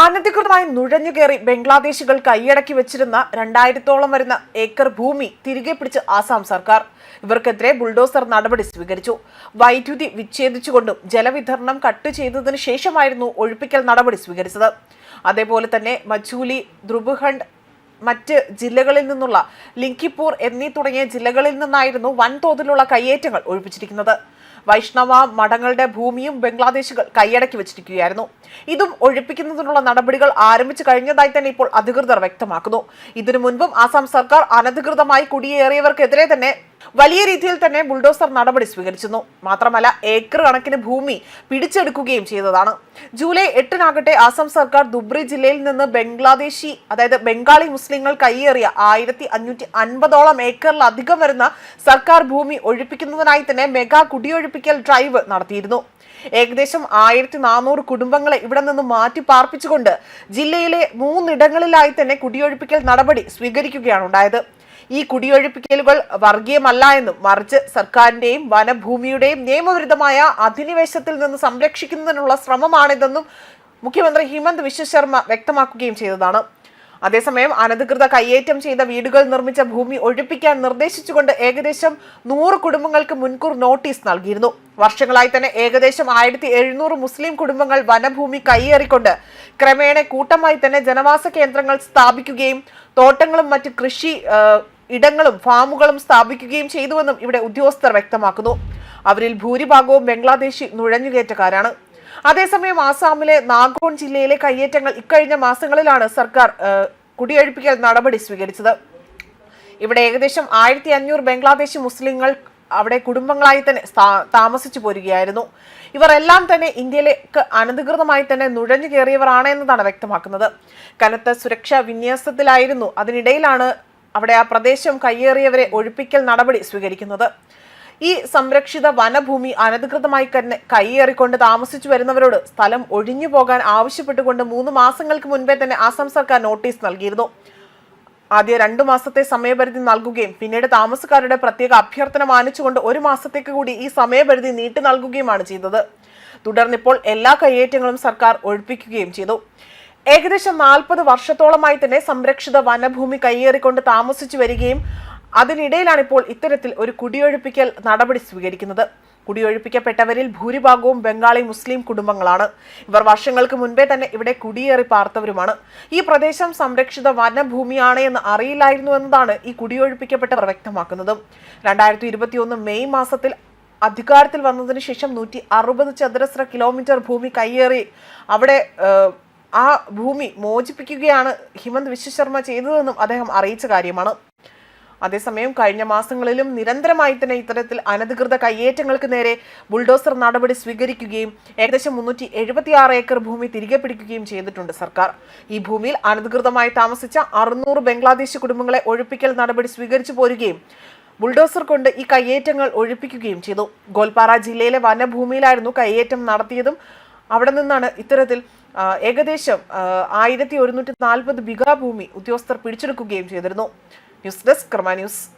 അനധികൃതമായി നുഴഞ്ഞു കയറി ബംഗ്ലാദേശികൾ കൈയടക്കി വെച്ചിരുന്ന രണ്ടായിരത്തോളം വരുന്ന ഏക്കർ ഭൂമി തിരികെ പിടിച്ച് ആസാം സർക്കാർ. ഇവർക്കെതിരെ ബുൾഡോസർ നടപടി സ്വീകരിച്ചു. വൈദ്യുതി വിച്ഛേദിച്ചുകൊണ്ടും ജലവിതരണം കട്ട് ചെയ്തതിനു ശേഷമായിരുന്നു ഒഴിപ്പിക്കൽ നടപടി സ്വീകരിച്ചത്. അതേപോലെ തന്നെ മച്ചൂലി ദ്രുബുഹണ്ട് മറ്റ് ജില്ലകളിൽ നിന്നുള്ള ലിങ്കിപ്പൂർ എന്നീ തുടങ്ങിയ ജില്ലകളിൽ നിന്നായിരുന്നു വൻതോതിലുള്ള കയ്യേറ്റങ്ങൾ ഒഴിപ്പിച്ചിരിക്കുന്നത്. വൈഷ്ണവ മഠങ്ങളുടെ ഭൂമിയും ബംഗ്ലാദേശികൾ കൈയടക്കി വെച്ചിരിക്കുകയായിരുന്നു. ഇതും ഒഴിപ്പിക്കുന്നതിനുള്ള നടപടികൾ ആരംഭിച്ചു കഴിഞ്ഞതായി തന്നെ ഇപ്പോൾ അധികൃതർ വ്യക്തമാക്കുന്നു. ഇതിനു മുൻപും ആസാം സർക്കാർ അനധികൃതമായി കുടിയേറിയവർക്കെതിരെ തന്നെ വലിയ രീതിയിൽ തന്നെ ബുൾഡോസർ നടപടി സ്വീകരിച്ചിരുന്നു. മാത്രമല്ല ഏക്കർ കണക്കിന് ഭൂമി പിടിച്ചെടുക്കുകയും ചെയ്തതാണ്. ജൂലൈ എട്ടിനാകട്ടെ ആസാം സർക്കാർ ദുബ്രി ജില്ലയിൽ നിന്ന് ബംഗ്ലാദേശി അതായത് ബംഗാളി മുസ്ലിങ്ങൾ കൈയേറിയ ആയിരത്തി അഞ്ഞൂറ്റി അൻപതോളം ഏക്കറിലധികം വരുന്ന സർക്കാർ ഭൂമി ഒഴിപ്പിക്കുന്നതിനായി തന്നെ മെഗാ കുടിയൊഴിപ്പിക്കൽ ഡ്രൈവ് നടത്തിയിരുന്നു. ഏകദേശം ആയിരത്തി നാനൂറ് കുടുംബങ്ങളെ ഇവിടെ നിന്ന് മാറ്റി പാർപ്പിച്ചുകൊണ്ട് ജില്ലയിലെ മൂന്നിടങ്ങളിലായി തന്നെ കുടിയൊഴിപ്പിക്കൽ നടപടി സ്വീകരിക്കുകയാണ് ഉണ്ടായത്. ഈ കുടിയൊഴിപ്പിക്കലുകൾ വർഗീയമല്ല എന്നും മറിച്ച് സർക്കാരിന്റെയും വനഭൂമിയുടെയും നിയമവിരുദ്ധമായ അധിനിവേശത്തിൽ നിന്ന് സംരക്ഷിക്കുന്നതിനുള്ള ശ്രമമാണിതെന്നും മുഖ്യമന്ത്രി ഹിമന്ത് വിശ്വശർമ്മ വ്യക്തമാക്കുകയും ചെയ്തതാണ്. അതേസമയം അനധികൃത കയ്യേറ്റം ചെയ്ത വീടുകൾ നിർമ്മിച്ച ഭൂമി ഒഴിപ്പിക്കാൻ നിർദ്ദേശിച്ചുകൊണ്ട് ഏകദേശം നൂറ് കുടുംബങ്ങൾക്ക് മുൻകൂർ നോട്ടീസ് നൽകിയിരുന്നു. വർഷങ്ങളായി തന്നെ ഏകദേശം ആയിരത്തി എഴുന്നൂറ് മുസ്ലിം കുടുംബങ്ങൾ വനഭൂമി കൈയേറിക്കൊണ്ട് ക്രമേണ കൂട്ടമായി തന്നെ ജനവാസ കേന്ദ്രങ്ങൾ സ്ഥാപിക്കുകയും തോട്ടങ്ങളും മറ്റ് കൃഷി ഇടങ്ങളും ഫാമുകളും സ്ഥാപിക്കുകയും ചെയ്തുവെന്നും ഇവിടെ ഉദ്യോഗസ്ഥർ വ്യക്തമാക്കുന്നു. അവരിൽ ഭൂരിഭാഗവും ബംഗ്ലാദേശി നുഴഞ്ഞുകയറ്റക്കാരാണ്. അതേസമയം ആസാമിലെ നാഗോൺ ജില്ലയിലെ കയ്യേറ്റങ്ങൾ ഇക്കഴിഞ്ഞ മാസങ്ങളിലാണ് സർക്കാർ കുടിയൊഴിപ്പിക്കൽ നടപടി സ്വീകരിച്ചത്. ഇവിടെ ഏകദേശം ആയിരത്തി അഞ്ഞൂറ് ബംഗ്ലാദേശി മുസ്ലിങ്ങൾ അവിടെ കുടുംബങ്ങളായി തന്നെ താമസിച്ചു പോരുകയായിരുന്നു. ഇവർ എല്ലാം തന്നെ ഇന്ത്യയിലേക്ക് അനധികൃതമായി തന്നെ നുഴഞ്ഞു കയറിയവരാണ് എന്നതാണ് വ്യക്തമാക്കുന്നത്. കനത്ത സുരക്ഷാ വിന്യാസത്തിലായിരുന്നു അതിനിടയിലാണ് അവിടെ ആ പ്രദേശം കയ്യേറിയവരെ ഒഴിപ്പിക്കൽ നടപടി സ്വീകരിക്കുന്നത്. ഈ സംരക്ഷിത വനഭൂമി അനധികൃതമായി തന്നെ കൈയേറിക്കൊണ്ട് താമസിച്ചു വരുന്നവരോട് സ്ഥലം ഒഴിഞ്ഞു പോകാൻ ആവശ്യപ്പെട്ടുകൊണ്ട് മൂന്ന് മാസങ്ങൾക്ക് മുൻപേ തന്നെ ആസാം സർക്കാർ നോട്ടീസ് നൽകിയിരുന്നു. ആദ്യ രണ്ടു മാസത്തെ സമയപരിധി നൽകുകയും പിന്നീട് താമസക്കാരുടെ പ്രത്യേക അഭ്യർത്ഥന മാനിച്ചുകൊണ്ട് ഒരു മാസത്തേക്ക് കൂടി ഈ സമയപരിധി നീട്ടി നൽകുകയുമാണ് ചെയ്തത്. തുടർന്നിപ്പോൾ എല്ലാ കയ്യേറ്റങ്ങളും സർക്കാർ ഒഴിപ്പിക്കുകയും ചെയ്തു. ഏകദേശം നാൽപ്പത് വർഷത്തോളമായി തന്നെ സംരക്ഷിത വനഭൂമി കയ്യേറിക്കൊണ്ട് താമസിച്ചു വരികയും അതിനിടയിലാണ് ഇപ്പോൾ ഇത്തരത്തിൽ ഒരു കുടിയൊഴിപ്പിക്കൽ നടപടി സ്വീകരിക്കുന്നത്. കുടിയൊഴിപ്പിക്കപ്പെട്ടവരിൽ ഭൂരിഭാഗവും ബംഗാളി മുസ്ലിം കുടുംബങ്ങളാണ്. ഇവർ വർഷങ്ങൾക്ക് മുൻപേ തന്നെ ഇവിടെ കുടിയേറി പാർത്തവരുമാണ്. ഈ പ്രദേശം സംരക്ഷിത വനഭൂമിയാണ് എന്ന് അറിയില്ലായിരുന്നു എന്നതാണ് ഈ കുടിയൊഴിപ്പിക്കപ്പെട്ടവർ വ്യക്തമാക്കുന്നത്. രണ്ടായിരത്തി ഇരുപത്തിയൊന്ന് മെയ് മാസത്തിൽ അധികാരത്തിൽ വന്നതിന് ശേഷം നൂറ്റി അറുപത് ചതുരശ്ര കിലോമീറ്റർ ഭൂമി കയ്യേറി അവിടെ ആ ഭൂമി മോചിപ്പിക്കുകയാണ് ഹിമന്ത് വിശ്വശർമ്മ ചെയ്തതെന്നും അദ്ദേഹം അറിയിച്ച കാര്യമാണ്. അതേസമയം കഴിഞ്ഞ മാസങ്ങളിലും നിരന്തരമായി തന്നെ ഇത്തരത്തിൽ അനധികൃത കയ്യേറ്റങ്ങൾക്ക് നേരെ ബുൾഡോസർ നടപടി സ്വീകരിക്കുകയും ഏകദേശം മുന്നൂറ്റി എഴുപത്തിയാറ് ഏക്കർ ഭൂമി തിരികെ പിടിക്കുകയും ചെയ്തിട്ടുണ്ട് സർക്കാർ. ഈ ഭൂമിയിൽ അനധികൃതമായി താമസിച്ച അറുന്നൂറ് ബംഗ്ലാദേശി കുടുംബങ്ങളെ ഒഴിപ്പിക്കൽ നടപടി സ്വീകരിച്ചു പോരുകയും ബുൾഡോസർ കൊണ്ട് ഈ കയ്യേറ്റങ്ങൾ ഒഴിപ്പിക്കുകയും ചെയ്തു. ഗോൽപാറ ജില്ലയിലെ വനഭൂമിയിലായിരുന്നു കയ്യേറ്റം നടത്തിയതും അവിടെ നിന്നാണ് ഇത്തരത്തിൽ ഏകദേശം ആയിരത്തി ഒരുന്നൂറ്റി നാൽപ്പത് ബിഗാ ഭൂമി ഉദ്യോഗസ്ഥർ പിടിച്ചെടുക്കുകയും ചെയ്തിരുന്നു. ന്യൂസ് ഡെസ്ക് കർമ്മ ന്യൂസ്